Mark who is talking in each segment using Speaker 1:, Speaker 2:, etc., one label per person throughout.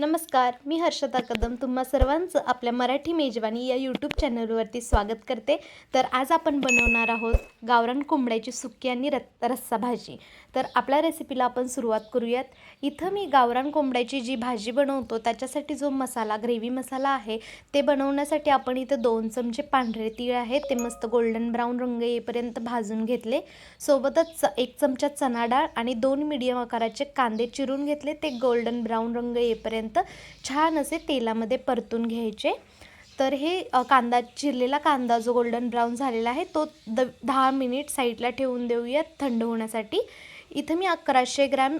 Speaker 1: नमस्कार मी हर्षदा कदम तुम्हा सर्वांचं आपल्या मराठी मेजवानी या यूट्यूब चॅनलवरती स्वागत करते. तर आज आपण बनवणार आहोत गावरान कोंबड्याची सुकी आणि रत रस्सा भाजी. तर आपल्या रेसिपीला आपण सुरुवात करूयात. इथं मी गावरान कोंबड्याची जी भाजी बनवतो त्याच्यासाठी जो मसाला ग्रेव्ही मसाला आहे ते बनवण्यासाठी आपण इथं दोन चमचे पांढरे तीळ आहेत ते मस्त गोल्डन ब्राऊन रंग येईपर्यंत भाजून घेतले. सोबतच च- एक चमचा चणा डाळ आणि दोन मिडियम आकाराचे कांदे चिरून घेतले ते गोल्डन ब्राऊन रंग येईपर्यंत छान असे तेलामध्ये परतून घ्यायचे. तर हे कांदा चिरलेला कांदा जो गोल्डन ब्राऊन झालेला आहे तो द दहा मिनिट साईडला ठेवून देऊयात थंड होण्यासाठी. इथं मी अकराशे ग्रॅम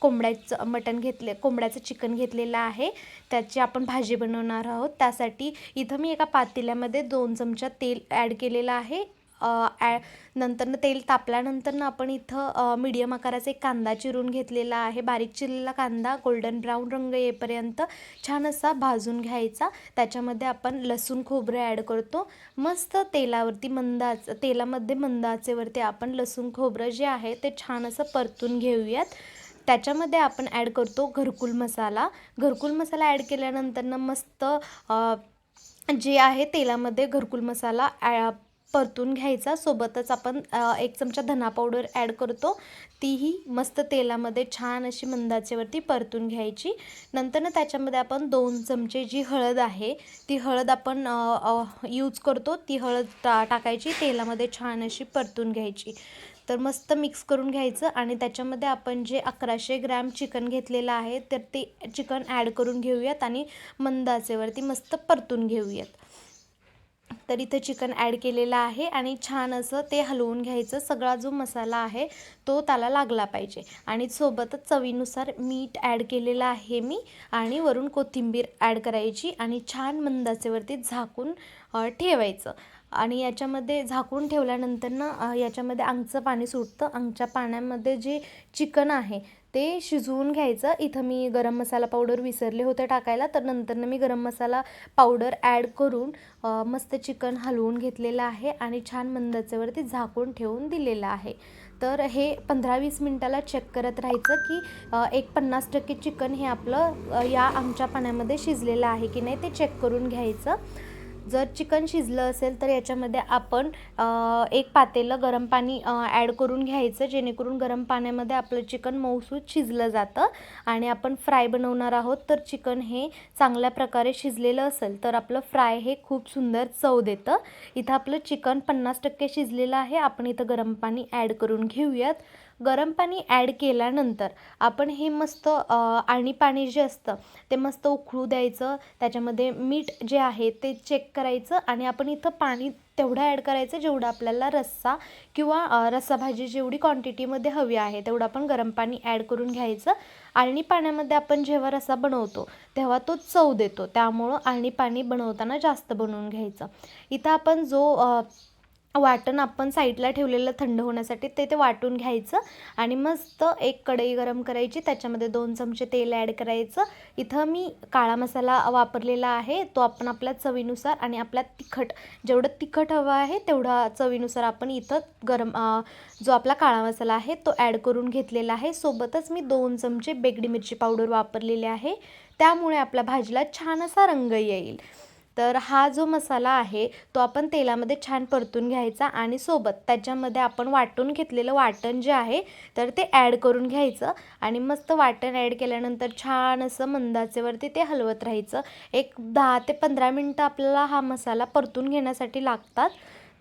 Speaker 1: कोंबड्याचं मटण घेतले कोंबड्याचं चिकन घेतलेलं आहे. त्याची आपण भाजी बनवणार आहोत. त्यासाठी इथं मी एका पातेल्यामध्ये दोन चमचा तेल ॲड केलेलं आहे. ॲ नंतरनं तेल तापल्यानंतरनं आपण इथं मीडियम आकाराचा एक कांदा चिरून घेतलेला आहे. बारीक चिरलेला कांदा गोल्डन ब्राऊन रंग येईपर्यंत छान असा भाजून घ्यायचा. त्याच्यामध्ये आपण लसूण खोबरं ॲड करतो. मस्त तेलावरती मंदाच तेलामध्ये मंद आचेवरती आपण लसूण खोबरं जे आहे ते छान असं परतून घेऊयात. त्याच्यामध्ये आपण ॲड करतो घरकुल मसाला. घरकुल मसाला ॲड केल्यानंतरनं मस्त जे आहे तेलामध्ये घरकुल मसाला ॲ परतून घ्यायचा. सोबतच आपण एक चमचा धना पावडर ॲड करतो. तीही मस्त तेलामध्ये छान अशी मंदाचेवरती परतून घ्यायची. नंतर त्याच्यामध्ये आपण दोन चमचे जी हळद आहे ती हळद आपण यूज करतो. ती हळद टा टाकायची तेलामध्ये छान अशी परतून घ्यायची. तर मस्त मिक्स करून घ्यायचं आणि त्याच्यामध्ये आपण जे अकराशे ग्रॅम चिकन घेतलेलं आहे तर ते चिकन ॲड करून घेऊयात आणि मंदाचेवरती मस्त परतून घेऊयात. तर इथं चिकन ॲड केलेलं आहे आणि छान असं ते हलवून घ्यायचं. सगळा जो मसाला आहे तो त्याला लागला पाहिजे. आणि सोबतच चवीनुसार मीठ ॲड केलेलं आहे मी आणि वरून कोथिंबीर ॲड करायची आणि छान मंदाचेवरती झाकून ठेवायचं. आणि याच्यामध्ये झाकून ठेवल्यानंतर ना याच्यामध्ये अंगचं पाणी सुटतं. अंगच्या पाण्यामध्ये जे चिकन आहे ते शिजवून घ्यायचं. इथं मी गरम मसाला पावडर विसरले होते टाकायला तर नंतरनं मी गरम मसाला पावडर ॲड करून मस्त चिकन हलवून घेतलेलं आहे आणि छान मंदाचेवरती झाकून ठेवून दिलेलं आहे. तर हे पंधरा वीस मिनटाला चेक करत राहायचं की एक पन्नास टक्के चिकन हे आपलं या आमच्या पाण्यामध्ये शिजलेलं आहे की नाही ते चेक करून घ्यायचं. जर चिकन शिजलं असेल तर याच्यामध्ये आपण एक पातेलं गरम पाणी ॲड करून घ्यायचं जेणेकरून गरम पाण्यामध्ये आपलं चिकन मऊसूत शिजलं जातं आणि आपण फ्राय बनवणार आहोत. तर चिकन हे चांगल्या प्रकारे शिजलेलं असेल तर आपलं फ्राय हे खूप सुंदर चव देतं. इथं आपलं चिकन पन्नास टक्के शिजलेलं आहे. आपण इथं गरम पाणी ॲड करून घेऊयात. गरम पाणी ॲड केल्यानंतर आपण हे मस्त आणि पाणी जे असतं ते मस्त उकळू द्यायचं. त्याच्यामध्ये मीठ जे आहे ते चेक करायचं आणि आपण इथं पाणी तेवढं ॲड करायचं जेवढं आपल्याला रस्सा किंवा रस्सा भाजी जेवढी क्वांटिटीमध्ये हवी आहे तेवढं आपण गरम पाणी ॲड करून घ्यायचं. आळणी पाण्यामध्ये आपण जेव्हा रस्सा बनवतो तेव्हा तो चव देतो. त्यामुळं आळणी पाणी बनवताना जास्त बनवून घ्यायचं. इथं आपण जो वाटण आपण साईडला ठेवलेलं थंड होण्यासाठी ते ते वाटून घ्यायचं आणि मस्त एक कढई गरम करायची त्याच्यामध्ये दोन चमचे तेल ॲड करायचं. इथं मी काळा मसाला वापरलेला आहे तो आपण आपल्या चवीनुसार आणि आपल्या तिखट जेवढं तिखट हवं आहे तेवढा चवीनुसार आपण इथं गरम जो आपला काळा मसाला आहे तो ॲड करून घेतलेला आहे. सोबतच मी दोन चमचे बेगडी मिरची पावडर वापरलेली आहे. त्यामुळे आपल्या भाजीला छान असा रंग येईल. तर हा जो मसाला आहे तो आपण तेलामध्ये छान परतून घ्यायचा आणि सोबत त्याच्यामध्ये आपण वाटून घेतलेलं वाटण जे आहे तर ते ॲड करून घ्यायचं आणि मस्त वाटण ॲड केल्यानंतर छान असं मंदाचेवरती ते हलवत राहायचं. एक दहा ते पंधरा मिनटं आपल्याला हा मसाला परतून घेण्यासाठी लागतात.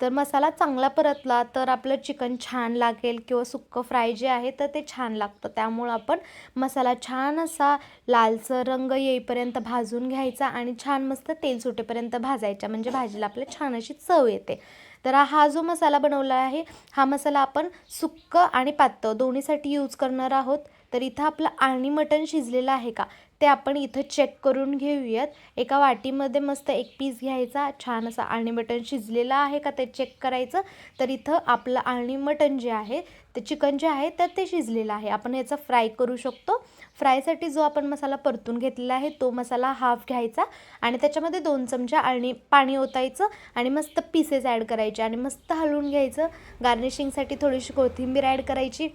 Speaker 1: तर मसाला चांगला परतला तर आपलं चिकन छान लागेल किंवा सुक्कं फ्राय जे आहे तर ते छान लागतं. त्यामुळं आपण मसाला छान असा लालसर रंग येईपर्यंत भाजून घ्यायचा आणि छान मस्त तेल सुटेपर्यंत भाजायचा. म्हणजे भाजीला आपल्या छान अशी चव येते. तर हा जो मसाला बनवला आहे हा मसाला आपण सुक्कं आणि पातळ दोन्हीसाठी यूज करणार आहोत. तर इथं आपलं आणि मटण शिजलेलं आहे का? ते आपण इथं चेक करून घेऊयात. एका वाटीमध्ये मस्त एक पीस घ्यायचा छान असा आळणी मटण शिजलेलं आहे का ते चेक करायचं. तर इथं आपलं आळणी मटण जे आहे ते चिकन जे आहे तर ते शिजलेलं आहे. आपण याचा फ्राय करू शकतो. फ्रायसाठी जो आपण मसाला परतून घेतलेला आहे तो मसाला हाफ घ्यायचा आणि त्याच्यामध्ये दोन चमचा आळणी पाणी ओतायचं आणि मस्त पीसेस ॲड करायचे आणि मस्त हलवून घ्यायचं. गार्निशिंगसाठी थोडीशी कोथिंबीर ॲड करायची.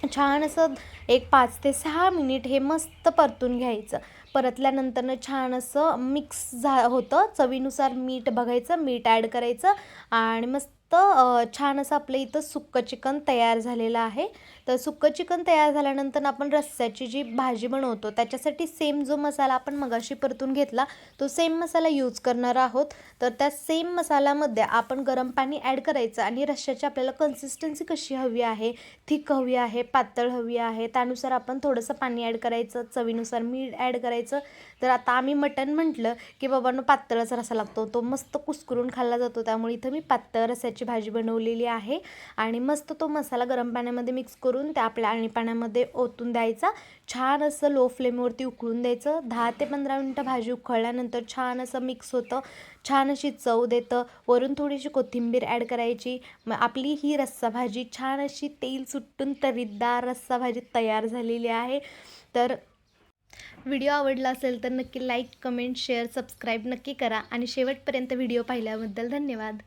Speaker 1: छान असं एक पाच ते सहा मिनिट हे मस्त परतून घ्यायचं. परतल्यानंतरनं छान असं मिक्स झा होतं. चवीनुसार मीठ बघायचं मीठ ॲड करायचं आणि मस्त तर छान असं आपलं इथं सुक्कं चिकन तयार झालेलं आहे. तर सुक्कं चिकन तयार झाल्यानंतर आपण रस्स्याची जी भाजी बनवतो त्याच्यासाठी सेम जो मसाला आपण मगाशी परतून घेतला तो सेम मसाला यूज करणार आहोत. तर त्या सेम मसाल्यामध्ये आपण गरम पाणी ॲड करायचं आणि रस्स्याची आपल्याला कन्सिस्टन्सी कशी हवी आहे थिक हवी आहे पातळ हवी आहे त्यानुसार आपण थोडंसं पाणी ॲड करायचं चवीनुसार मीठ ॲड करायचं. तर आता आम्ही मटण म्हटलं की बाबांनो पातळच रसा लागतो तो मस्त कुस्करून खाल्ला जातो त्यामुळे इथं मी पातळ रस्याची भाजी बनवलेली आहे आणि मस्त तो मसाला गरम पाण्यामध्ये मिक्स करून त्या आपल्या आणि पाण्यामध्ये ओतून द्यायचा. छान असं लो फ्लेमवरती उकळून द्यायचं. दहा ते पंधरा मिनटं भाजी उकळल्यानंतर छान असं मिक्स होतं. छान अशी चव देतं. वरून थोडीशी कोथिंबीर ॲड करायची. मग आपली ही रस्सा भाजी छान अशी तेल सुटून तरीदार रस्सा भाजी तयार झालेली आहे. तर व्हिडिओ आवडला असेल तर नक्की लाईक कमेंट शेअर सबस्क्राईब नक्की करा. आणि शेवटपर्यंत व्हिडिओ पाहिल्याबद्दल धन्यवाद.